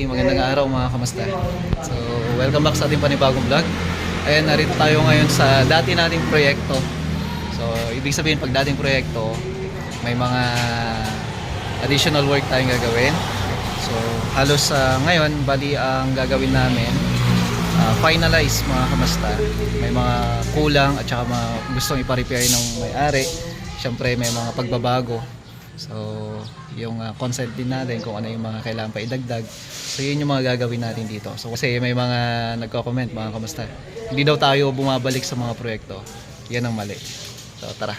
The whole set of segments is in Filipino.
Okay, magandang araw mga kamusta. So, welcome back sa ating panibagong vlog. Ayan, narito tayo ngayon sa dati nating proyekto. So, ibig sabihin pag dating proyekto, may mga additional work tayong gagawin. So, halos ah, ngayon, bali ang gagawin namin, ah, finalize mga kamusta. May mga kulang at saka mga gustong ipa-repair ng may-ari. Siyempre, may mga pagbabago. So, yung uh, consent din natin kung ano yung mga kailangan pa idagdag. So, yun yung mga gagawin natin dito. So, kasi may mga nagko-comment, mga kamusta. Hindi daw tayo bumabalik sa mga proyekto. Yan ang mali. So, tara.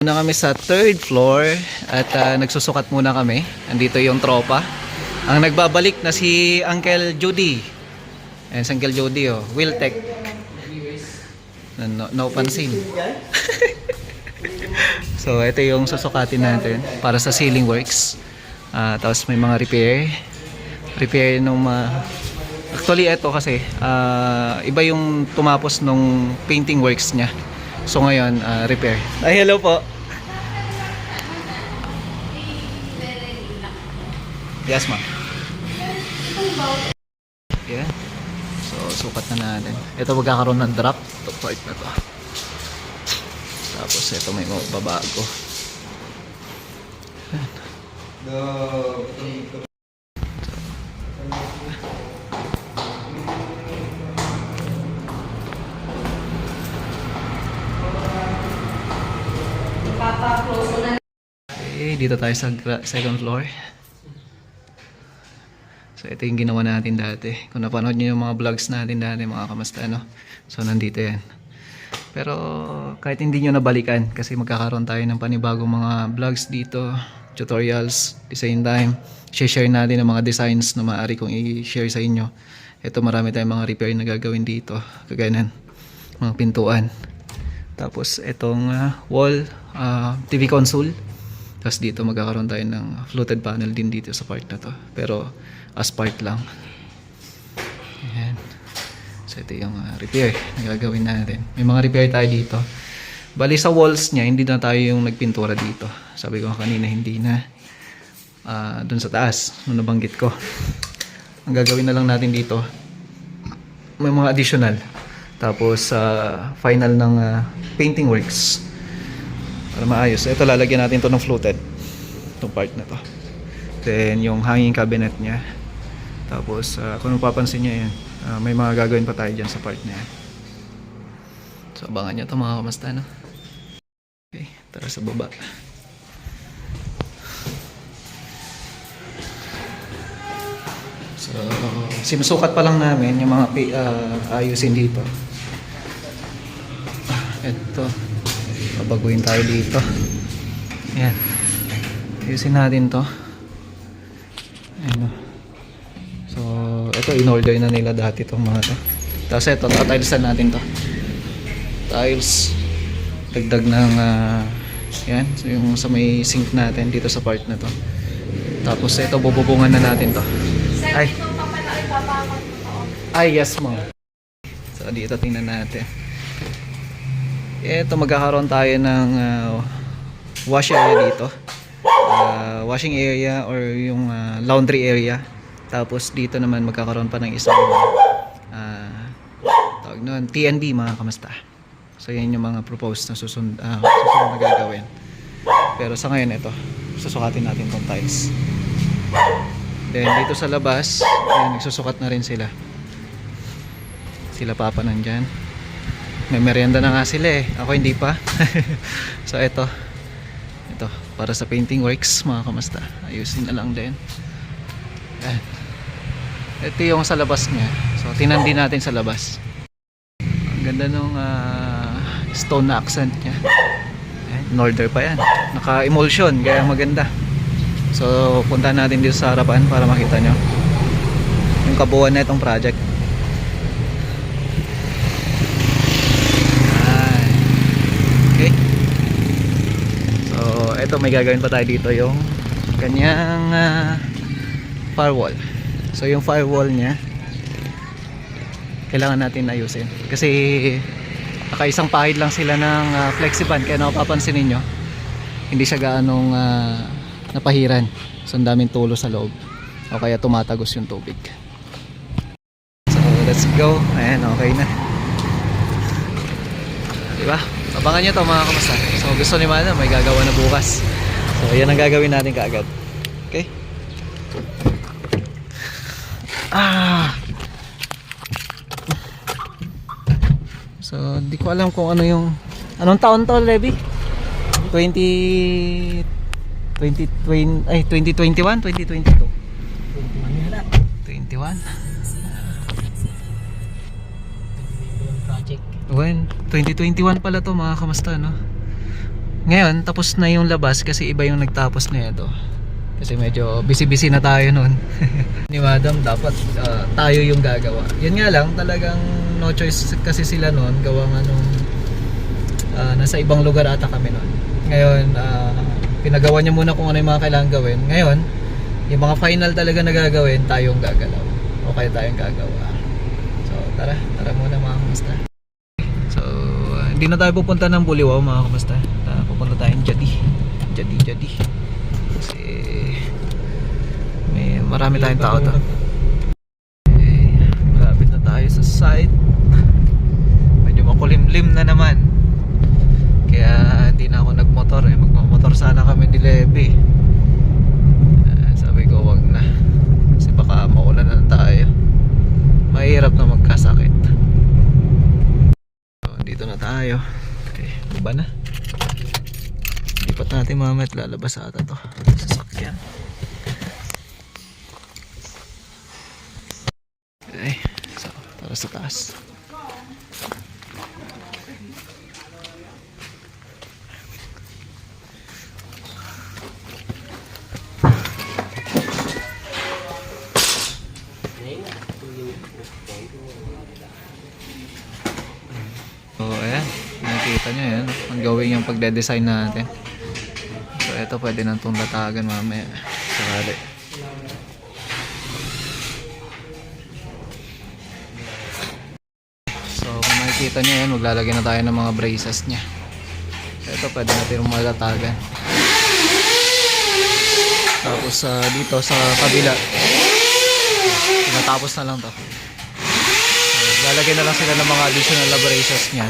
Muna kami sa third floor at ah, nagsusukat muna kami. Andito yung tropa. Ang nagbabalik na si Uncle Judy. Ayan si Uncle Judy oh. Wiltec. No, no, no pansin. So, ito yung susukatin natin para sa ceiling works. Ah, tapos may mga repair. Repair nung mga... Actually, ito kasi, ah, iba yung tumapos nung painting works niya. So, ngayon, ah, repair. Ay, hello po. Yes, ma'am. Yeah. So, sukat na natin. Ito magkakaroon ng drop. Ito part na to. Tapos ito may mababago. Okay, dito tayo sa second floor. So ito yung ginawa natin dati. Kung napanood nyo yung mga vlogs natin dati, mga kamusta, no? So nandito yan. Pero kahit hindi nyo nabalikan, kasi magkakaroon tayo ng panibagong mga vlogs dito, tutorials, design time, share natin ng mga designs na maaari kong i-share sa inyo. Ito marami tayong mga repair na gagawin dito, kagaya ng mga pintuan. Tapos itong ah, wall, ah, TV console. Tapos dito magkakaroon tayo ng fluted panel din dito sa part na to. Pero as part lang. Ayan. So ito yung ah, repair na gagawin natin. May mga repair tayo dito. Bali sa walls niya, hindi na tayo yung nagpintura dito. Sabi ko kanina, hindi na. Ah, dun sa taas, nung nabanggit ko. Ang gagawin na lang natin dito, may mga additional. Tapos sa final ng ah, painting works. Para maayos. Ito lalagyan natin to ng fluted. Itong part na to. Then yung hanging cabinet niya. Tapos ah, kung mapapansin niyo yan, ah, may mga gagawin pa tayo dyan sa part na yan. So abangan nyo ito mga kamasta no? Okay, tara sa baba. So, sinusukat pa lang namin yung mga ah, ayusin dito. Ito. Babaguhin tayo dito. Ayan. Ayusin natin to. Ayan o. So, in-order na nila dati itong mga to. Tapos ito, tatilesan natin to. Tiles. Dagdag ng, ah, yan. So, yung sa may sink natin dito sa part na to. Tapos ito, bububungan na natin to. Ay. Ay, yes ma'am. So, dito tingnan natin. Ito, magkakaroon tayo ng ah, wash area dito. Ah, washing area or yung ah, laundry area. Tapos dito naman magkakaroon pa ng isang ah, tawag nun, TNB mga kamusta. So yan yung mga proposed na susunod, ah, susunod na gagawin. Pero sa ngayon ito, susukatin natin tong tiles. Then dito sa labas, ayan, nagsusukat na rin sila. Sila papa nandyan. May merienda na nga sila eh. Ako hindi pa. so ito. Ito. Para sa painting works mga kamusta. Ayusin na lang din. Ito yung sa labas niya. So tinan din natin sa labas. Ang ganda nung ah, stone na accent niya. In order pa yan. Naka-emulsion. Kaya maganda. So punta natin dito sa harapan para makita nyo. Yung kabuuan na itong project. Ayan. Okay. So, ito may gagawin pa tayo dito yung kanyang ah, firewall. So, yung firewall niya kailangan natin ayusin. Kasi nakaisang pahid lang sila ng ah, flexiband kaya napapansin ninyo hindi siya gaanong ah, napahiran. So, ang daming tulo sa loob. O kaya tumatagos yung tubig. So, let's go. Ayan, okay na. Diba? Abangan nyo to mga kamusta. So, gusto ni Mana, may gagawa na bukas. So, yan ang gagawin natin kaagad. Okay? Ah! So, di ko alam kung ano yung... Anong taon to, Levi? 20... 2020... Ay, 2021? 2022? 21? project. When? 2021 pala to mga kamusta, no? Ngayon, tapos na yung labas kasi iba yung nagtapos na ito. Kasi medyo busy-busy na tayo noon. Ni Madam, dapat ah, tayo yung gagawa. Yun nga lang, talagang no choice kasi sila noon. Gawa nga nung ah, nasa ibang lugar ata kami noon. Ngayon, ah, pinagawa niya muna kung ano yung mga kailangan gawin. Ngayon, yung mga final talaga na gagawin, tayong gagalaw. O kaya tayong gagawa. So, tara. Tara muna mga kamusta. So, uh, hindi na tayo pupunta ng Buliwaw mga kamusta. Uh, pupunta tayong Jadi. Jadi, Jadi. Kasi may marami tayong tao to. Okay, malapit na tayo sa site. Medyo makulimlim na naman. Kaya hindi na ako nagmotor eh. Magmamotor sana kami ni Levi. Ah, sabi ko wag na. Kasi baka maulan na tayo. Mahirap na magkasakit. So, dito na tayo. Okay, iba na. Lipat natin mamaya at lalabas ata to. Sasakyan. So, tara sa taas. So, ayan. Nakikita nyo yan. Ang gawin yung pagde-design natin. So, ito pwede nang itong latagan mamaya. Sakali. Makikita nyo yan, maglalagay na tayo ng mga braces niya. Ito pwede natin malatagan. Tapos ah, dito sa kabila, tinatapos na lang to. So, lalagyan na lang sila ng mga additional braces niya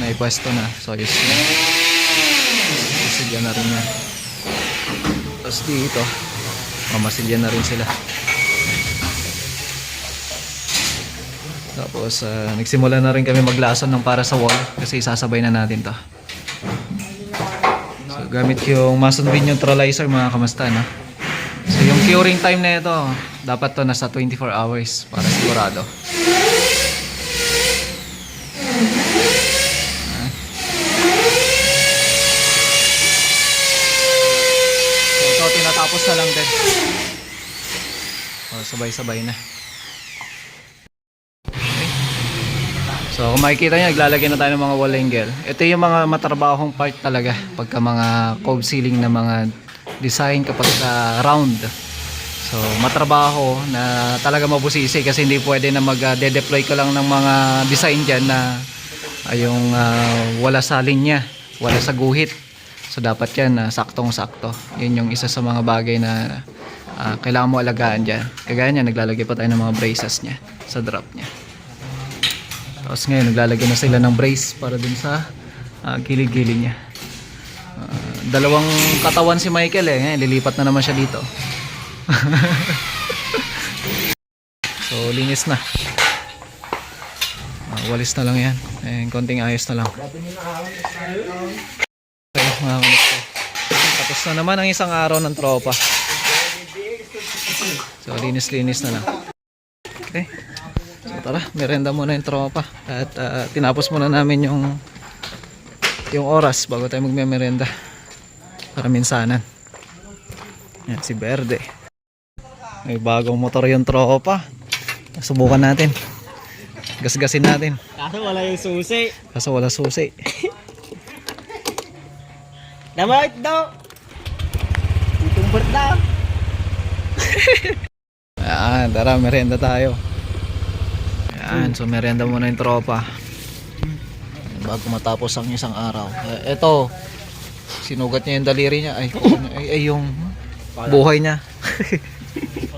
na ipwesto na. So, yes na. Masilya na rin yan. Tapos dito, mamasilya na rin sila. Tapos, ah, nagsimula na rin kami maglason ng para sa wall kasi isasabay na natin to. So, gamit yung Mason Bin neutralizer mga kamasta, no? So, yung curing time na ito, dapat to nasa 24 hours para sigurado. So, ito, tinatapos na lang din. Oh, sabay-sabay na. So, kung makikita nyo, naglalagay na tayo ng mga wall angle. Ito yung mga matrabahong part talaga pagka mga cove ceiling na mga design kapag sa round. So, matrabaho na talaga mabusisi kasi hindi pwede na mag-de-deploy ka lang ng mga design dyan na ay yung ah, wala sa linya, wala sa guhit. So, dapat yan na saktong-sakto. Yun yung isa sa mga bagay na ah, kailangan mo alagaan dyan. Kagaya niya, naglalagay pa tayo ng mga braces niya sa drop niya. Tapos ngayon, naglalagay na sila ng brace para dun sa ah, gilid-gilid niya. Ah, dalawang katawan si Michael eh. Ngayon, lilipat na naman siya dito. so, linis na. Ah, walis na lang yan. Eh, konting ayos na lang. Okay, mga kamusta. Tapos na naman ang isang araw ng tropa. So, linis-linis na lang. Okay. So, tara, merenda muna yung tropa. At ah, tinapos muna namin yung yung oras bago tayo magme-merenda. Para minsanan. Yan, si Verde. May bagong motor yung tropa. Subukan natin. Gasgasin natin. Kaso wala yung susi. Kaso wala susi. Namait daw. Itong berda. Ayan, tara, merenda tayo. Ayan, so merenda muna yung tropa. Bago matapos ang isang araw. Eh, Ito, sinugat niya yung daliri niya. Ay, ay, ay yung buhay niya.